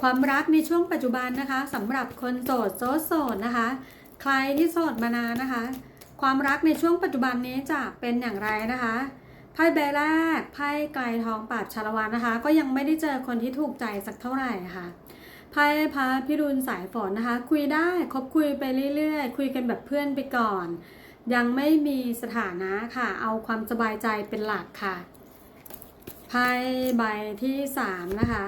ความรักในช่วงปัจจุบันนะคะสำหรับคนโสดโสดโสดนะคะ ใครที่โสดมานานนะคะ ความรักในช่วงปัจจุบันนี้จะเป็นอย่างไรนะคะไพ่ใบแรกไพ่ไกลทองปราบชาละวันนะคะ ก็ยังไม่ได้เจอคนที่ถูกใจสักเท่าไหร่ค่ะไพ่พระพิรุณสายฝนนะคะ คุยได้คบคุยไปเรื่อยๆ คุยกันแบบเพื่อนไปก่อน ยังไม่มีสถานะค่ะ เอาความสบายใจเป็นหลักค่ะไพ่ใบที่สามนะคะ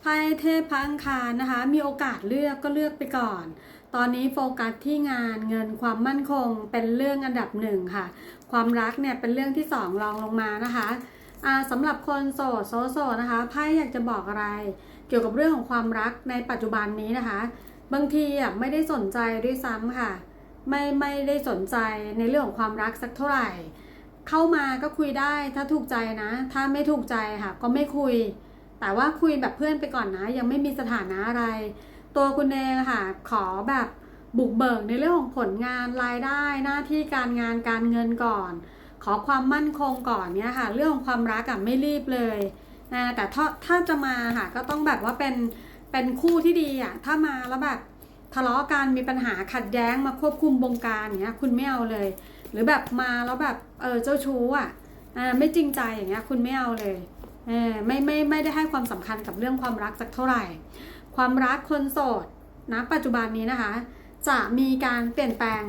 ไพ่เทพพังคารนะคะ มีโอกาสเลือกก็เลือกไปก่อน ตอนนี้โฟกัสที่งานเงินความมั่นคงเป็นเรื่องอันดับหนึ่งค่ะ ความรักเนี่ยเป็นเรื่องที่สองรองลงมานะคะสำหรับคนโสดโซโซนะคะไพ่อยากจะบอกอะไร เกี่ยวกับเรื่องของความรักในปัจจุบันนี้นะคะ บางทีอะไม่ได้สนใจด้วยซ้ำค่ะ ไม่ไม่ได้สนใจในเรื่องของความรักสักเท่าไหร่ เข้ามาก็คุยได้ถ้าถูกใจนะ ถ้าไม่ถูกใจค่ะ ก็ไม่คุย แต่ว่าคุยแบบเพื่อนไปก่อนนะ ยังไม่มีสถานะอะไร ตัวคุณเองค่ะ ขอแบบบุกเบิกในเรื่องของผลงานรายได้ หน้าที่การงานการเงินก่อน ขอความมั่นคงก่อนเนี่ยค่ะ เรื่องของความรักอะไม่รีบเลยนะแต่ถ้าถ้าจะมาค่ะก็ต้องแบบว่าเป็นเป็นคู่ที่ดีอะถ้ามาแล้วแบบทะเลาะกันมีปัญหาขัดแย้งมาควบคุมบงการอย่างเงี้ยคุณไม่เอาเลย หรือแบบมาแล้วแบบเออเจ้าชู้อะไม่จริงใจอย่างเงี้ยคุณไม่เอาเลย ไม่ไม่ไม่ได้ให้ความสำคัญกับเรื่องความรักสักเท่าไหร่ ความรักคนโสดนะปัจจุบันนี้นะคะ จะมีการเปลี่ยนแปลง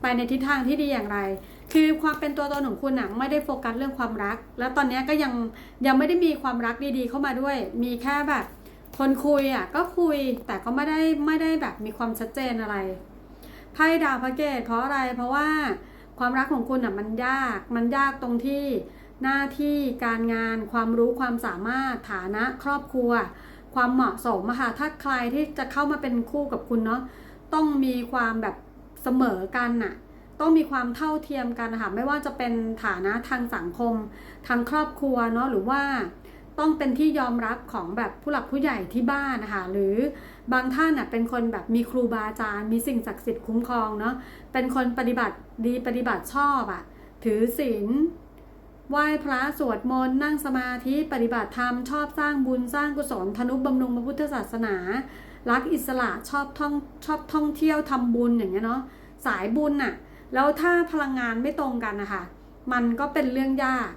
ไปในทิศทางที่ดีอย่างไร คือความเป็นตัวตนของคุณนะไม่ได้โฟกัสเรื่องความรัก แล้วตอนนี้ก็ยังยังไม่ได้มีความรักดีๆ เข้ามาด้วย มีแค่แบบคนคุยอะก็คุยแต่ก็ไม่ได้ไม่ได้แบบมีความชัดเจนอะไรไพ่ดาวพระเกตเพราะอะไรเพราะว่าความรักของคุณอะมันยากมันยากตรงที่ หน้าที่การงานความรู้ความสามารถฐานะครอบครัว ความเหมาะสมค่ะถ้าใครที่จะเข้ามาเป็นคู่กับคุณเนาะต้องมีความแบบเสมอกันน่ะต้องมีความเท่าเทียมกันนะคะไม่ว่าจะเป็นฐานะทางสังคม ทางครอบครัวเนาะหรือว่าต้องเป็นที่ยอมรับของแบบผู้หลักผู้ใหญ่ที่บ้านนะคะหรือบางท่านน่ะเป็นคนแบบมีครูบาอาจารย์ มีสิ่งศักดิ์สิทธิ์คุ้มครองเนาะเป็นคนปฏิบัติดีปฏิบัติชอบอะถือศีล ไหว้พระสวดมนต์นั่งสมาธิปฏิบัติธรรม ชอบสร้างบุญสร้างกุศลธนุบำรุงพระพุทธศาสนา รักอิสระชอบท่องชอบท่องเที่ยวทำบุญอย่างเงี้ยเนาะสายบุญน่ะแล้วถ้าพลังงานไม่ตรงกันนะคะมันก็เป็นเรื่องยาก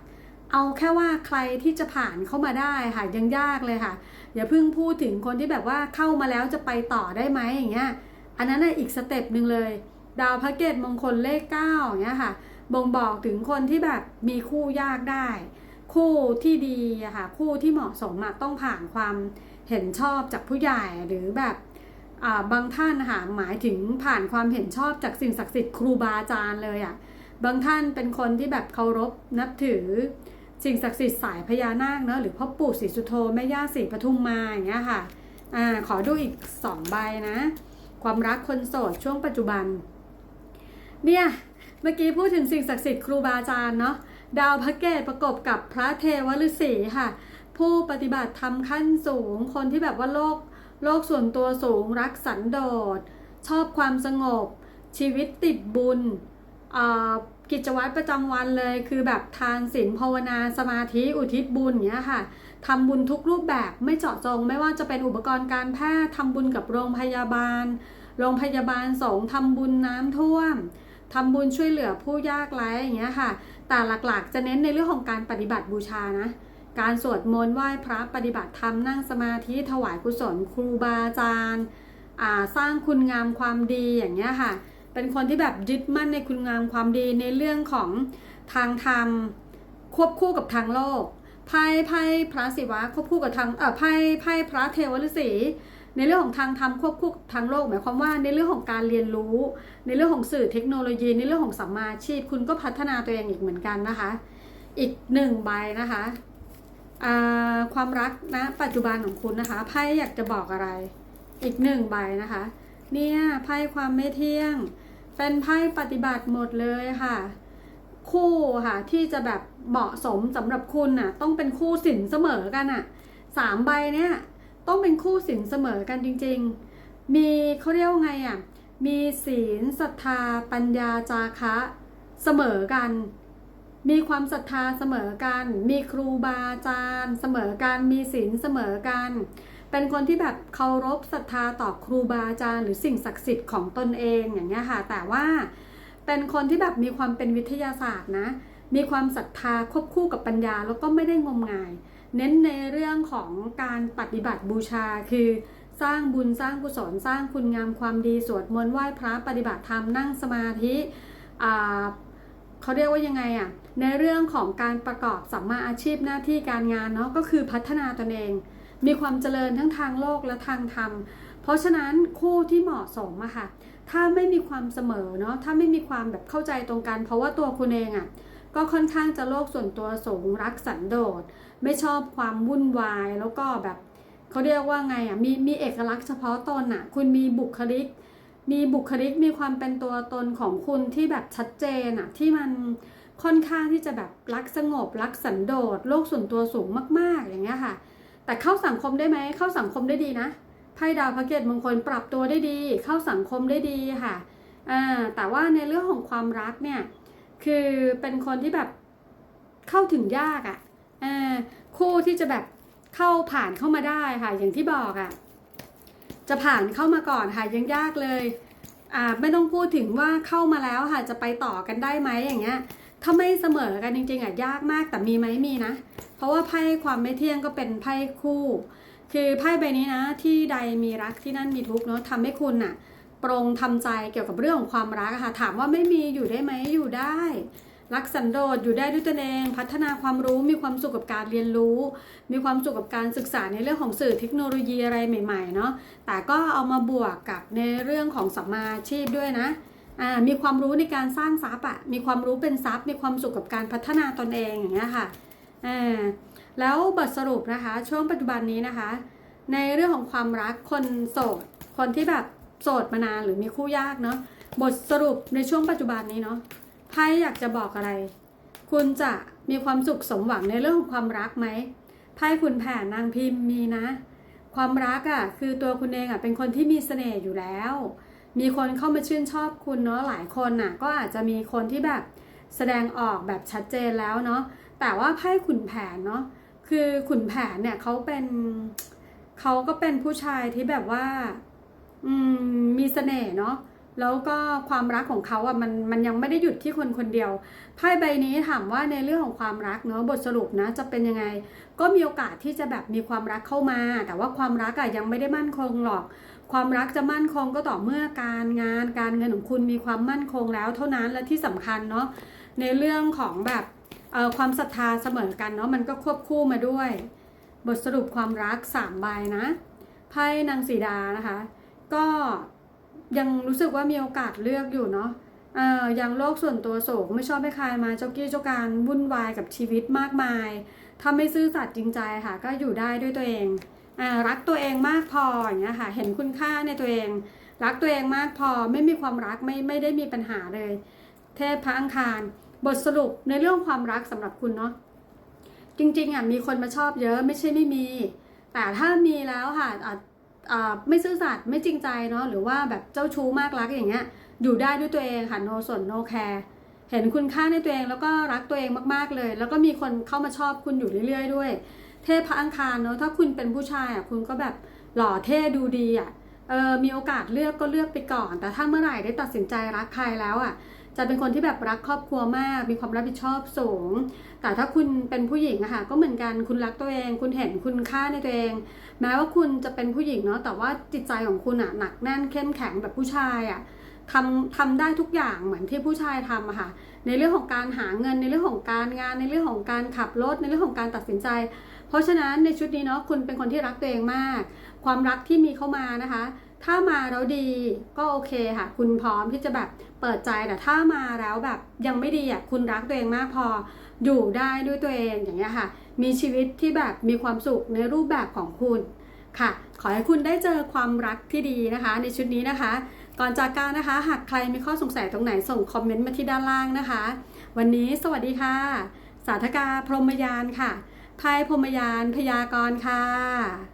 เอาแค่ว่าใครที่จะผ่านเข้ามาได้ค่ะยังยากเลยค่ะ อย่าเพิ่งพูดถึงคนที่แบบว่าเข้ามาแล้วจะไปต่อได้ไหมอย่างเงี้ยอันนั้นอีกสเต็ปหนึ่งเลย ดาวพระเกตมงคลเลขเก้าอย่างเงี้ยค่ะ บ่งบอกถึงคนที่แบบมีคู่ยากได้ คู่ที่ดีอะค่ะคู่ที่เหมาะสมอะต้องผ่านความเห็นชอบจากผู้ใหญ่หรือแบบาบางท่านนะคะหมายถึงผ่านความเห็นชอบจากสิ่งศักดิ์สิทธิ์ครูบาอาจารย์เลยอะบางท่านเป็นคนที่แบบเคารพนับถือ สิ่งศักดิ์สิทธิ์สายพญานาคเนอะหรือพ่อปู่ศรีสุโธแม่ย่าศรีปทุมมาอย่างเงี้ยค่ะอ่าขอดูอีกสองใบนะ ความรักคนโสดช่วงปัจจุบัน เนี่ย เมื่อกี้พูดถึงสิ่งศักดิ์สิทธิ์ครูบาอาจารย์เนาะดาวพระเกตประกบกับพระเทวฤาษีค่ะ ผู้ปฏิบัติธรรมขั้นสูง คนที่แบบว่าโลกโลกส่วนตัวสูงรักสันโดษ ชอบความสงบ ชีวิตติดบุญกิจวัตรประจำวันเลยคือแบบทานศีลภาวนาสมาธิอุทิศบุญเนี้ยค่ะทำบุญทุกรูปแบบไม่เจาะจง ไม่ว่าจะเป็นอุปกรณ์การแพทย์ทำบุญกับโรงพยาบาล โรงพยาบาลสงฆ์ทำบุญน้ำท่วม ทำบุญช่วยเหลือผู้ยากไร้อย่างเงี้ยค่ะ แต่หลักๆ จะเน้นในเรื่องของการปฏิบัติบูชานะ การสวดมนต์ไหว้พระปฏิบัติธรรมนั่งสมาธิถวายกุศลครูบาอาจารย์สร้างคุณงามความดีอย่างเงี้ยค่ะ เป็นคนที่แบบยึดมั่นในคุณงามความดีในเรื่องของทางธรรมควบคู่กับทางโลกไพ่ไพ่พระศิวะควบคู่กับทางเออไพ่ไพ่พระเทวฤาษี ในเรื่องของทางธรรมควบคู่ทางโลก หมายความว่าในเรื่องของการเรียนรู้ ในเรื่องของสื่อเทคโนโลยี ในเรื่องของสัมมาชีพ คุณก็พัฒนาตัวเองอีกเหมือนกันนะคะ อีกหนึ่งใบนะคะความรักนะปัจจุบันของคุณนะคะไพ่อยากจะบอกอะไร อีกหนึ่งใบนะคะ เนี่ยไพ่ความไม่เที่ยง เป็นไพ่ปฏิบัติหมดเลยค่ะ คู่ค่ะที่จะแบบเหมาะสมสำหรับคุณน่ะ ต้องเป็นคู่สินเสมอกันอะสามใบเนี่ย ต้องเป็นคู่สินเสมอกันจริง ๆ มีเขาเรียกว่าไงอะ มีศีลศรัทธาปัญญาจาคะเสมอกัน มีความศรัทธาเสมอกัน มีครูบาอาจารย์เสมอกัน มีศีลเสมอกัน เป็นคนที่แบบเคารพศรัทธาต่อครูบาอาจารย์ หรือสิ่งศักดิ์สิทธิ์ของตนเองอย่างเงี้ยค่ะ แต่ว่าเป็นคนที่แบบมีความเป็นวิทยาศาสตร์นะ มีความศรัทธาควบคู่กับปัญญาแล้วก็ไม่ได้งมงาย เน้นในเรื่องของการปฏิบัติบูชา คือสร้างบุญสร้างกุศลสร้างคุณงามความดีสวดมนต์ไหว้พระปฏิบัติธรรมนั่งสมาธิเขาเรียกว่ายังไงอะ่ะในเรื่องของการประกอบสัมมาอาชีพหน้าที่การงานเนาะก็คือพัฒนาตนเอง มีความเจริญทั้งทางโลกและทางธรรม เพราะฉะนั้นคู่ที่เหมาะสมอะค่ะถ้าไม่มีความเสมอเนาะถ้าไม่มีความแบบเข้าใจตรงกัน เพราะว่าตัวคุณเองอะ ก็ค่อนข้างจะโลกส่วนตัวสูงรักสันโดษไม่ชอบความวุ่นวายแล้วก็แบบเขาเรียกว่าไงอะมีมีเอกลักษณ์เฉพาะตนอะคุณมีบุคลิก มีบุคลิกมีความเป็นตัวตนของคุณที่แบบชัดเจนอะที่มันค่อนข้างที่จะแบบรักสงบ รักสันโดษโลกส่วนตัวสูงมาก ๆ อย่างเงี้ยค่ะ แต่เข้าสังคมได้ไหมเข้าสังคมได้ดีนะไพ่ดาวพระเกตมงคลปรับตัวได้ดี เข้าสังคมได้ดีค่ะอ่าแต่ว่าในเรื่องของความรักเนี่ย คือเป็นคนที่แบบเข้าถึงยากอะ่ะอ่าคู่ที่จะแบบเข้าผ่านเข้ามาได้ค่ะ อย่างที่บอกอะ่ะ จะผ่านเข้ามาก่อนค่ะยังยากเลยอ่าไม่ต้องพูดถึงว่าเข้ามาแล้วค่ะจะไปต่อกันได้ไหมอย่างเงี้ย ถ้าไม่เสมอกันจริงๆอะยากมากแต่มีไหมมีนะ เพราะว่าไพ่ความไม่เที่ยงก็เป็นไพ่คู่ คือไพ่ใบนี้นะ ที่ใดมีรักที่นั่นมีทุกข์เนาะทำให้คุณน่ะ ปรงทำใจเกี่ยวกับเรื่องของความรักค่ะ ถามว่าไม่มีอยู่ได้ไหมอยู่ได้ รักสันโดษอยู่ได้ด้วยตนเอง พัฒนาความรู้มีความสุขกับการเรียนรู้ มีความสุขกับการศึกษาในเรื่องของสื่อเทคโนโลยีอะไรใหม่ๆเนาะแต่ก็เอามาบวกกับในเรื่องของสัมมาชีพด้วยนะมีความรู้ในการสร้างทรัพย์อะมีความรู้เป็นทรัพย์มีความสุขกับการพัฒนาตนเองอย่างเงี้ยค่ะแล้วบทสรุปนะคะ ช่วงปัจจุบันนี้นะคะ ในเรื่องของความรักคนโสดคนที่แบบ โสดมานานหรือมีคู่ยากเนาะบทสรุปในช่วงปัจจุบันนี้เนาะไพ่อยากจะบอกอะไร คุณจะมีความสุขสมหวังในเรื่องของความรักไหมไพ่คุณแผ่นางพิมพ์มีนะ ความรักอะ่ะคือตัวคุณเองอะ่ะเป็นคนที่มีเสน่ห์อยู่แล้ว มีคนเข้ามาชื่นชอบคุณเนาะหลายคนน่ะ ก็อาจจะมีคนที่แบบแสดงออกแบบชัดเจนแล้วเนาะแต่ว่าไพ่ขุนแผนเนาะคือขุนแผนเนี่ยเขาเป็นเขาก็เป็นผู้ชายที่แบบว่า อืมมีเสน่ห์เนาะแล้วก็ความรักของเขาอะมันมันยังไม่ได้หยุดที่คนคนเดียวไพ่ใบนี้ถามว่าในเรื่องของความรักเนาะบทสรุปนะจะเป็นยังไง ก็มีโอกาสที่จะแบบมีความรักเข้ามา แต่ว่าความรักอะยังไม่ได้มั่นคงหรอก ความรักจะมั่นคงก็ต่อเมื่อการงานการเงินของคุณมีความมั่นคงแล้วเท่านั้นและที่สำคัญเนาะในเรื่องของแบบเอ่อความศรัทธาเสมอกันเนาะมันก็ควบคู่มาด้วย บทสรุปความรักสามใบนะไพ่นางสีดานะคะ ก็ยังรู้สึกว่ามีโอกาสเลือกอยู่เนาะเอ่อยังโลกส่วนตัวโศกไม่ชอบให้ใครมาเจ้ากี้เจ้าการวุ่นวายกับชีวิตมากมาย ถ้าไม่ซื่อสัตย์จริงใจค่ะ ก็อยู่ได้ด้วยตัวเองอ่ารักตัวเองมากพออย่างเงี้ยค่ะ เห็นคุณค่าในตัวเอง รักตัวเองมากพอไม่มีความรักไม่ไม่ได้มีปัญหาเลย เทพพระอังคาร บทสรุปในเรื่องความรักสำหรับคุณเนาะจริงๆอะมีคนมาชอบเยอะไม่ใช่ไม่มี แต่ถ้ามีแล้วค่ะ ไม่ซื่อสัตย์ไม่จริงใจเนาะหรือว่าแบบเจ้าชู้มากรักอย่างเงี้ย อยู่ได้ด้วยตัวเองค่ะ no สน no care เห็นคุณค่าในตัวเองแล้วก็รักตัวเองมากๆเลย แล้วก็มีคนเข้ามาชอบคุณอยู่เรื่อยๆ ด้วย เทพพระอังคารเนาะถ้าคุณเป็นผู้ชายอะคุณก็แบบหล่อเท่ดูดีอะเออมีโอกาสเลือกก็เลือกไปก่อน แต่ถ้าเมื่อไหร่ได้ตัดสินใจรักใครแล้วอะ จะเป็นคนที่แบบรักครอบครัวมาก มีความรับผิดชอบสูง แต่ถ้าคุณเป็นผู้หญิงอะค่ะก็เหมือนกันคุณรักตัวเอง คุณเห็นคุณค่าในตัวเอง แม้ว่าคุณจะเป็นผู้หญิงเนาะแต่ว่าจิตใจของคุณอะหนักแน่นเข้มแข็งแบบผู้ชายอะทำทำได้ทุกอย่างเหมือนที่ผู้ชายทำอะค่ะในเรื่องของการหาเงินในเรื่องของการงาน ในเรื่องของการขับรถในเรื่องของการตัดสินใจ เพราะฉะนั้นในชุดนี้เนาะคุณเป็นคนที่รักตัวเองมาก ความรักที่มีเข้ามานะคะ ถ้ามาแล้วดีก็โอเคค่ะ คุณพร้อมที่จะแบบเปิดใจแต่ถ้ามาแล้วแบบยังไม่ดีอะคุณรักตัวเองมากพออยู่ได้ด้วยตัวเองอย่างเงี้ยค่ะ มีชีวิตที่แบบมีความสุขในรูปแบบของคุณค่ะ ขอให้คุณได้เจอความรักที่ดีนะคะ ในชุดนี้นะคะ ก่อนจากการนะคะ หากใครมีข้อสงสัยตรงไหนส่งคอมเมนต์มาที่ด้านล่างนะคะ วันนี้สวัสดีค่ะ สาธกาพรหมยานค่ะไพ่พรหมยานพยากรณ์ค่ะ